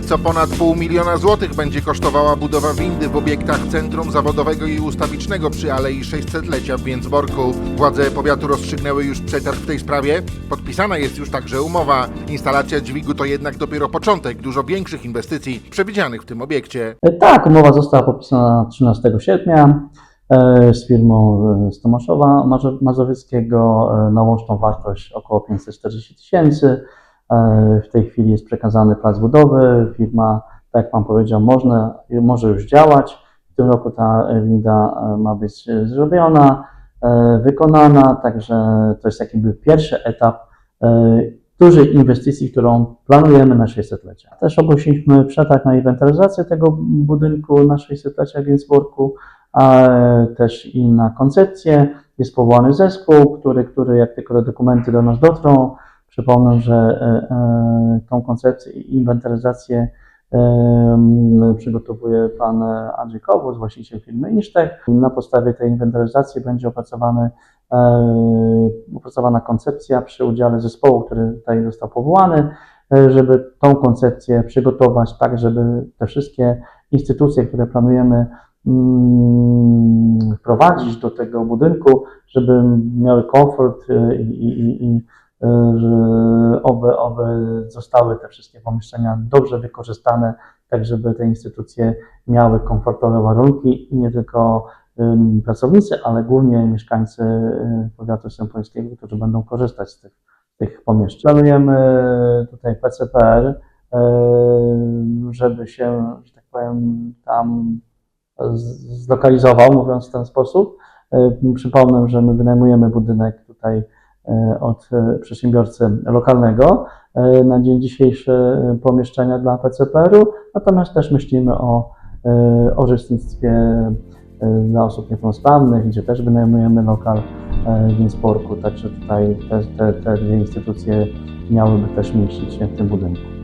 Nieco ponad pół miliona złotych będzie kosztowała budowa windy w obiektach Centrum Zawodowego i Ustawicznego przy Alei 600-lecia w Więcborku. Władze powiatu rozstrzygnęły już przetarg w tej sprawie. Podpisana jest już także umowa. Instalacja dźwigu to jednak dopiero początek dużo większych inwestycji przewidzianych w tym obiekcie. Tak, umowa została podpisana 13 sierpnia e, z firmą e, z Tomaszowa Mazowieckiego e, na łączną wartość około 540 tysięcy. E, W tej chwili jest przekazany plac budowy. Firma, tak jak Pan powiedział, można, może już działać. W tym roku ta winda e, ma być e, zrobiona, wykonana, także to jest jakby pierwszy etap dużej inwestycji, którą planujemy na 600-lecie. Też ogłosiliśmy przetarg na inwentaryzację tego budynku na 600-lecie w Więcborku, a też i na koncepcję. Jest powołany zespół, który, który jak tylko te dokumenty do nas dotrą, przypomnę, że e, e, tą koncepcję i inwentaryzację przygotowuje pan Andrzej Kowus, właściciel firmy Insztek. Na podstawie tej inwentaryzacji będzie opracowany e, opracowana koncepcja przy udziale zespołu, który tutaj został powołany, żeby tą koncepcję przygotować tak, żeby te wszystkie instytucje, które planujemy mm, wprowadzić do tego budynku, żeby miały komfort i, i, i oby, oby zostały te wszystkie pomieszczenia dobrze wykorzystane, tak żeby te instytucje miały komfortowe warunki i nie tylko ym, pracownicy, ale głównie mieszkańcy y, powiatu sępońskiego, którzy będą korzystać z tych, tych pomieszczeń. Planujemy tutaj PCPR, y, żeby się, że tak powiem, tam zlokalizował, mówiąc w ten sposób. Y, Przypomnę, że my wynajmujemy budynek tutaj y, od y, przedsiębiorcy lokalnego y, na dzień dzisiejszy pomieszczenia dla PCPR-u, natomiast też myślimy o orzecznictwie dla osób niepełnosprawnych, gdzie też wynajmujemy lokal w Więcborku, także tutaj te, te, te dwie instytucje miałyby też mieścić się w tym budynku.